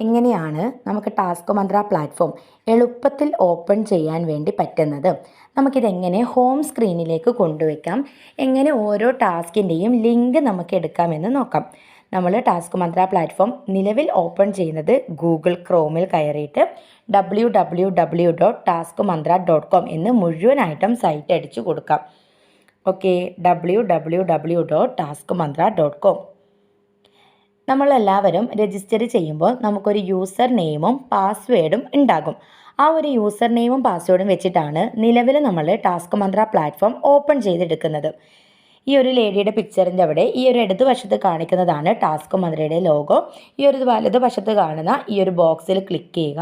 എങ്ങനെയാണ് നമുക്ക് ടാസ്ക് മന്ത്ര പ്ലാറ്റ്ഫോം എളുപ്പത്തിൽ ഓപ്പൺ ചെയ്യാൻ വേണ്ടി പറ്റുന്നത്? നമുക്കിതെങ്ങനെ ഹോം സ്ക്രീനിലേക്ക് കൊണ്ടുവയ്ക്കാം? എങ്ങനെ ഓരോ ടാസ്കിന്റെയും ലിങ്ക് നമുക്ക് എടുക്കാമെന്ന് നോക്കാം. നമ്മൾ ടാസ്ക് മന്ത്ര പ്ലാറ്റ്ഫോം നിലവിൽ ഓപ്പൺ ചെയ്യുന്നത് ഗൂഗിൾ ക്രോമിൽ കയറിയിട്ട് W W W dot Task Mantra dot com എന്ന് മുഴുവനായിട്ടും സൈറ്റ് അടിച്ചു കൊടുക്കാം. Okay W W W dot Task Mantra dot com നമ്മളെല്ലാവരും രജിസ്റ്റർ ചെയ്യുമ്പോൾ നമുക്കൊരു യൂസർ നെയിമും പാസ്വേഡും ഉണ്ടാകും. ആ ഒരു യൂസർ നെയിമും പാസ്വേഡും വെച്ചിട്ടാണ് നിലവിൽ നമ്മൾ ടാസ്ക് മന്ത്ര പ്ലാറ്റ്ഫോം ഓപ്പൺ ചെയ്തെടുക്കുന്നത്. ഈ ഒരു ലേഡിയുടെ പിക്ചറിന്റെ അവിടെ ഈ ഒരു ഇടത് വശത്ത് കാണിക്കുന്നതാണ് ടാസ്ക് മന്ത്രയുടെ ലോഗോ ഈ ഒരു വലത് വശത്ത് കാണുന്ന ഈ ഒരു ബോക്സിൽ ക്ലിക്ക് ചെയ്യുക.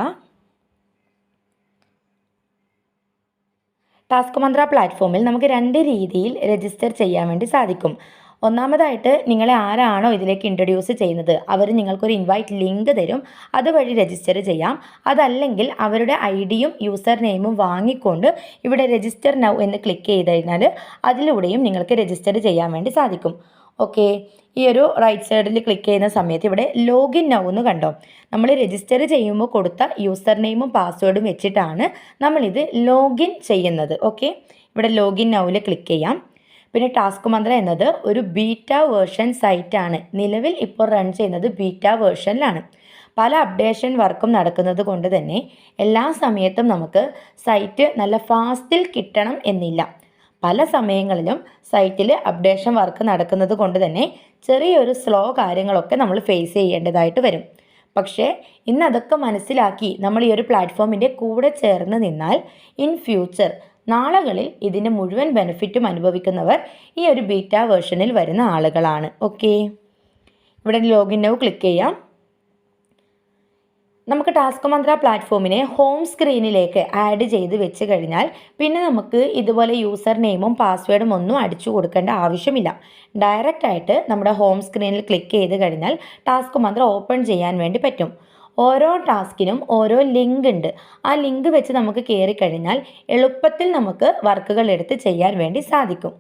ടാസ്ക് മന്ത്ര പ്ലാറ്റ്ഫോമിൽ നമുക്ക് രണ്ട് രീതിയിൽ രജിസ്റ്റർ ചെയ്യാൻ വേണ്ടി സാധിക്കും. ഒന്നാമതായിട്ട് നിങ്ങളെ ആരാണോ ഇതിലേക്ക് ഇൻട്രൊഡ്യൂസ് ചെയ്യുന്നത്? അവർ നിങ്ങൾക്കൊരു ഇൻവൈറ്റ് ലിങ്ക് തരും. അതുവഴി രജിസ്റ്റർ ചെയ്യാം. അതല്ലെങ്കിൽ അവരുടെ ഐ ഡിയും യൂസർ നെയിമും വാങ്ങിക്കൊണ്ട് ഇവിടെ രജിസ്റ്റർ നൗ എന്ന് ക്ലിക്ക് ചെയ്ത് കഴിഞ്ഞാൽ അതിലൂടെയും നിങ്ങൾക്ക് രജിസ്റ്റർ ചെയ്യാൻ വേണ്ടി സാധിക്കും. ഓക്കെ ഈ ഒരു റൈറ്റ് സൈഡിൽ ക്ലിക്ക് ചെയ്യുന്ന സമയത്ത് ഇവിടെ ലോഗിൻ നൗ എന്ന് കണ്ടോ? നമ്മൾ രജിസ്റ്റർ ചെയ്യുമ്പോൾ കൊടുത്ത യൂസർ നെയിമും പാസ്വേഡും വെച്ചിട്ടാണ് നമ്മളിത് ലോഗിൻ ചെയ്യുന്നത്. ഓക്കെ ഇവിടെ ലോഗിൻ നൗവിൽ ക്ലിക്ക് ചെയ്യാം. പിന്നെ ടാസ്ക് മന്ത്ര എന്നത് ഒരു ബീറ്റ വേർഷൻ സൈറ്റാണ്. നിലവിൽ ഇപ്പോൾ റൺ ചെയ്യുന്നത് ബീറ്റ വേർഷനിലാണ്. പല അപ്ഡേഷൻ വർക്കും നടക്കുന്നത് കൊണ്ട് തന്നെ എല്ലാ സമയത്തും നമുക്ക് സൈറ്റ് നല്ല ഫാസ്റ്റിൽ കിട്ടണം എന്നില്ല. പല സമയങ്ങളിലും സൈറ്റിൽ അപ്ഡേഷൻ വർക്ക് നടക്കുന്നത് കൊണ്ട് തന്നെ ചെറിയൊരു സ്ലോ കാര്യങ്ങളൊക്കെ നമ്മൾ ഫേസ് ചെയ്യേണ്ടതായിട്ട് വരും. പക്ഷേ ഇന്ന് അതൊക്കെ മനസ്സിലാക്കി നമ്മൾ ഈ ഒരു പ്ലാറ്റ്ഫോമിന്റെ കൂടെ ചേർന്ന് നിന്നാൽ ഇൻ ഫ്യൂച്ചർ നാളുകളിൽ ഇതിന്റെ മുഴുവൻ ബെനിഫിറ്റും അനുഭവിക്കുന്നവർ ഈ ഒരു ബീറ്റ വേർഷനിൽ വരുന്ന ആളുകളാണ്. ഓക്കെ ഇവിടെ ലോഗിൻ നൗ ക്ലിക്ക് ചെയ്യാം. നമുക്ക് ടാസ്ക് മന്ത്ര പ്ലാറ്റ്ഫോമിനെ ഹോം സ്ക്രീനിലേക്ക് ആഡ് ചെയ്ത് വെച്ച് കഴിഞ്ഞാൽ പിന്നെ നമുക്ക് ഇതുപോലെ യൂസർ നെയിമും പാസ്വേഡും ഒന്നും അടിച്ചു കൊടുക്കേണ്ട ആവശ്യമില്ല. ഡയറക്റ്റായിട്ട് നമ്മുടെ ഹോം സ്ക്രീനിൽ ക്ലിക്ക് ചെയ്ത് കഴിഞ്ഞാൽ ടാസ്ക് മന്ത്ര ഓപ്പൺ ചെയ്യാൻ വേണ്ടി പറ്റും. ഓരോ ടാസ്കിനും ഓരോ ലിങ്ക് ഉണ്ട്. ആ ലിങ്ക് വെച്ച് നമുക്ക് കയറി കഴിഞ്ഞാൽ എളുപ്പത്തിൽ നമുക്ക് വർക്കുകൾ എടുത്ത് ചെയ്യാൻ വേണ്ടി സാധിക്കും.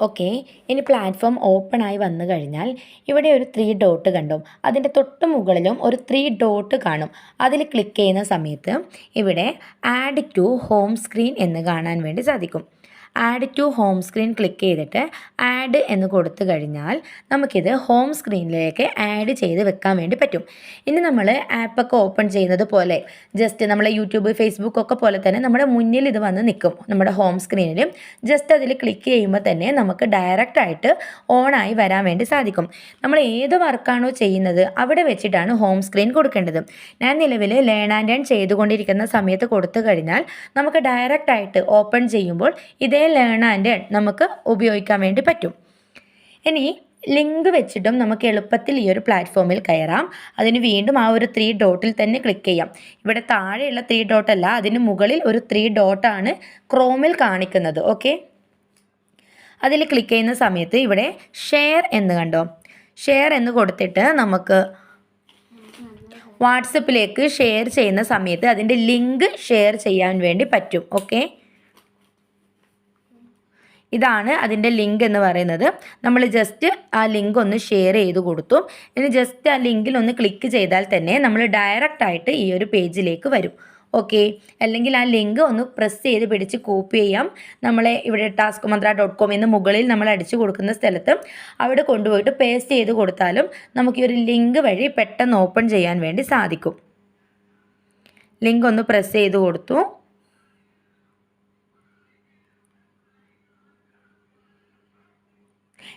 ഓക്കെ ഇനി പ്ലാറ്റ്ഫോം ഓപ്പൺ ആയി വന്നു കഴിഞ്ഞാൽ ഇവിടെ ഒരു ത്രീ ഡോട്ട് കണ്ടു? അതിന്റെ തൊട്ട് മുകളിലും ഒരു ത്രീ ഡോട്ട് കാണും. അതിൽ ക്ലിക്ക് ചെയ്യുന്ന സമയത്ത് ഇവിടെ ആഡ് ടു ഹോം സ്ക്രീൻ എന്ന് കാണാൻ വേണ്ടി സാധിക്കും. Add to home screen click ചെയ്തിട്ട് ആഡ് എന്ന് കൊടുത്തു കഴിഞ്ഞാൽ നമുക്കിത് ഹോം സ്ക്രീനിലേക്ക് ആഡ് ചെയ്ത് വെക്കാൻ വേണ്ടി പറ്റും. ഇനി നമ്മൾ ആപ്പൊക്കെ ഓപ്പൺ ചെയ്യുന്നത് പോലെ ജസ്റ്റ് നമ്മളെ യൂട്യൂബ് ഫേസ്ബുക്ക് ഒക്കെ പോലെ തന്നെ നമ്മുടെ മുന്നിൽ ഇത് വന്ന് നിൽക്കും. നമ്മുടെ ഹോം സ്ക്രീനിലും ജസ്റ്റ് അതിൽ ക്ലിക്ക് ചെയ്യുമ്പോൾ തന്നെ നമുക്ക് ഡയറക്റ്റ് ആയിട്ട് ഓണായി വരാൻ വേണ്ടി സാധിക്കും. നമ്മൾ ഏത് വർക്കാണോ ചെയ്യുന്നത് അവിടെ വെച്ചിട്ടാണ് ഹോം സ്ക്രീൻ കൊടുക്കേണ്ടത്. ഞാൻ നിലവിൽ ലേൺ ആൻഡ് ഏൺ ചെയ്തുകൊണ്ടിരിക്കുന്ന സമയത്ത് കൊടുത്തു കഴിഞ്ഞാൽ നമുക്ക് ഡയറക്റ്റ് ആയിട്ട് ഓപ്പൺ ചെയ്യുമ്പോൾ ഇതേ ലേൺ ആൻഡ് ഏൺ നമുക്ക് ഉപയോഗിക്കാൻ വേണ്ടി പറ്റും. ഇനി ലിങ്ക് വെച്ചിട്ടും നമുക്ക് എളുപ്പത്തിൽ ഈ ഒരു പ്ലാറ്റ്ഫോമിൽ കയറാം. അതിന് വീണ്ടും ആ ഒരു ത്രീ ഡോട്ടിൽ തന്നെ ക്ലിക്ക് ചെയ്യാം. ഇവിടെ താഴെയുള്ള ത്രീ ഡോട്ടല്ല അതിന് മുകളിൽ ഒരു ത്രീ ഡോട്ടാണ് ക്രോമിൽ കാണിക്കുന്നത്. ഓക്കെ അതിൽ ക്ലിക്ക് ചെയ്യുന്ന സമയത്ത് ഇവിടെ ഷെയർ എന്ന് കണ്ടോ? ഷെയർ എന്ന് കൊടുത്തിട്ട് നമുക്ക് വാട്സപ്പിലേക്ക് ഷെയർ ചെയ്യുന്ന സമയത്ത് അതിന്റെ ലിങ്ക് ഷെയർ ചെയ്യാൻ വേണ്ടി പറ്റും. ഓക്കെ ഇതാണ് അതിന്റെ ലിങ്ക് എന്ന് പറയുന്നത്. നമ്മൾ ജസ്റ്റ് ആ ലിങ്ക് ഒന്ന് ഷെയർ ചെയ്ത് കൊടുത്തു. ഇനി ജസ്റ്റ് ആ ലിങ്കിൽ ഒന്ന് ക്ലിക്ക് ചെയ്താൽ തന്നെ നമ്മൾ ഡയറക്റ്റ് ആയിട്ട് ഈ ഒരു പേജിലേക്ക് വരും. ഓക്കെ അല്ലെങ്കിൽ ആ ലിങ്ക് ഒന്ന് പ്രസ് ചെയ്ത് പിടിച്ച് കോപ്പി ചെയ്യാം. നമ്മളെ ഇവിടെ ടാസ്ക് മന്ത്ര ഡോട്ട് കോം എന്ന് മുകളിൽ നമ്മൾ അടിച്ചു കൊടുക്കുന്ന സ്ഥലത്ത് അവിടെ കൊണ്ടുപോയിട്ട് പേസ്റ്റ് ചെയ്ത് കൊടുത്താലും നമുക്ക് ഈ ഒരു ലിങ്ക് വഴി പെട്ടെന്ന് ഓപ്പൺ ചെയ്യാൻ വേണ്ടി സാധിക്കും. ലിങ്ക് ഒന്ന് പ്രസ് ചെയ്ത് കൊടുത്തു.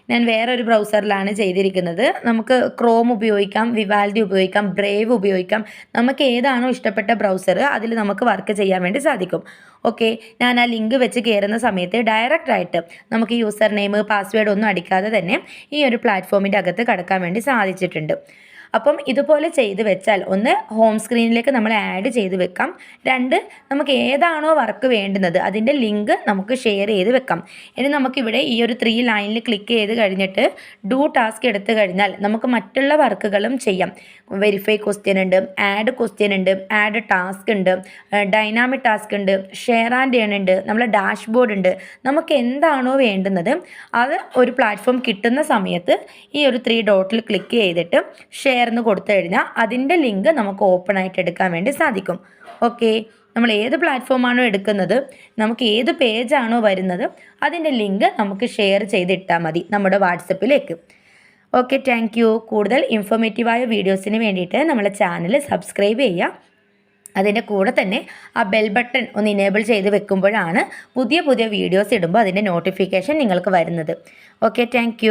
ഞാൻ വേറൊരു ബ്രൗസറിലാണ് ചെയ്തിരിക്കുന്നത്. നമുക്ക് ക്രോം ഉപയോഗിക്കാം വിവാൽഡി ഉപയോഗിക്കാം ബ്രേവ് ഉപയോഗിക്കാം. നമുക്ക് ഏതാണോ ഇഷ്ടപ്പെട്ട ബ്രൗസർ അതിൽ നമുക്ക് വർക്ക് ചെയ്യാൻ വേണ്ടി സാധിക്കും. ഓക്കെ ഞാൻ ആ ലിങ്ക് വെച്ച് കയറുന്ന സമയത്ത് ഡയറക്റ്റ് ആയിട്ട് നമുക്ക് യൂസർ നെയിം പാസ്വേഡ് ഒന്നും അടിക്കാതെ തന്നെ ഈ ഒരു പ്ലാറ്റ്ഫോമിന്റെ അകത്ത് കടക്കാൻ വേണ്ടി സാധിച്ചിട്ടുണ്ട്. അപ്പം ഇതുപോലെ ചെയ്ത് വെച്ചാൽ ഒന്ന് ഹോം സ്ക്രീനിലേക്ക് നമ്മൾ ആഡ് ചെയ്ത് വെക്കാം. രണ്ട് നമുക്ക് ഏതാണോ വർക്ക് വേണ്ടുന്നത് അതിന്റെ ലിങ്ക് നമുക്ക് ഷെയർ ചെയ്ത് വെക്കാം. ഇനി നമുക്കിവിടെ ഈ ഒരു ത്രീ ലൈനിൽ ക്ലിക്ക് ചെയ്ത് കഴിഞ്ഞിട്ട് ഡു ടാസ്ക് എടുത്തു കഴിഞ്ഞാൽ നമുക്ക് മറ്റുള്ള വർക്കുകളും ചെയ്യാം. വെരിഫൈ ക്വസ്റ്റ്യൻ ഉണ്ട് ആഡ് ക്വസ്റ്റ്യൻ ഉണ്ട് ആഡ് ടാസ്ക് ഉണ്ട് ഡൈനാമിക് ടാസ്ക് ഉണ്ട് ഷെയർ ആൻഡ് ഏൺ ഉണ്ട് നമ്മളെ ഡാഷ്ബോർഡ് ഉണ്ട്. നമുക്ക് എന്താണോ വേണ്ടുന്നത് അത് ഒരു പ്ലാറ്റ്ഫോം കിട്ടുന്ന സമയത്ത് ഈ ഒരു ത്രീ ഡോട്ടിൽ ക്ലിക്ക് ചെയ്തിട്ട് ഷെയർ എന്ന് കൊടുത്തു കഴിഞ്ഞാൽ അതിന്റെ ലിങ്ക് നമുക്ക് ഓപ്പൺ ആയിട്ട് എടുക്കാൻ വേണ്ടി സാധിക്കും. ഓക്കെ നമ്മൾ ഏത് പ്ലാറ്റ്ഫോമാണോ എടുക്കുന്നത് നമുക്ക് ഏത് പേജാണോ വരുന്നത് അതിന്റെ ലിങ്ക് നമുക്ക് ഷെയർ ചെയ്തിട്ടാൽ മതി നമ്മുടെ വാട്സപ്പിലേക്ക്. ഓക്കെ താങ്ക് യു കൂടുതൽ ഇൻഫോർമേറ്റീവായ വീഡിയോസിന് വേണ്ടിയിട്ട് നമ്മളെ ചാനൽ സബ്സ്ക്രൈബ് ചെയ്യുക. അതിന്റെ കൂടെ തന്നെ ആ ബെൽ ബട്ടൺ ഒന്ന് ഇനേബിൾ ചെയ്ത് വെക്കുമ്പോഴാണ് പുതിയ പുതിയ വീഡിയോസ് ഇടുമ്പോൾ അതിന്റെ നോട്ടിഫിക്കേഷൻ നിങ്ങൾക്ക് വരുന്നത്. Okay thank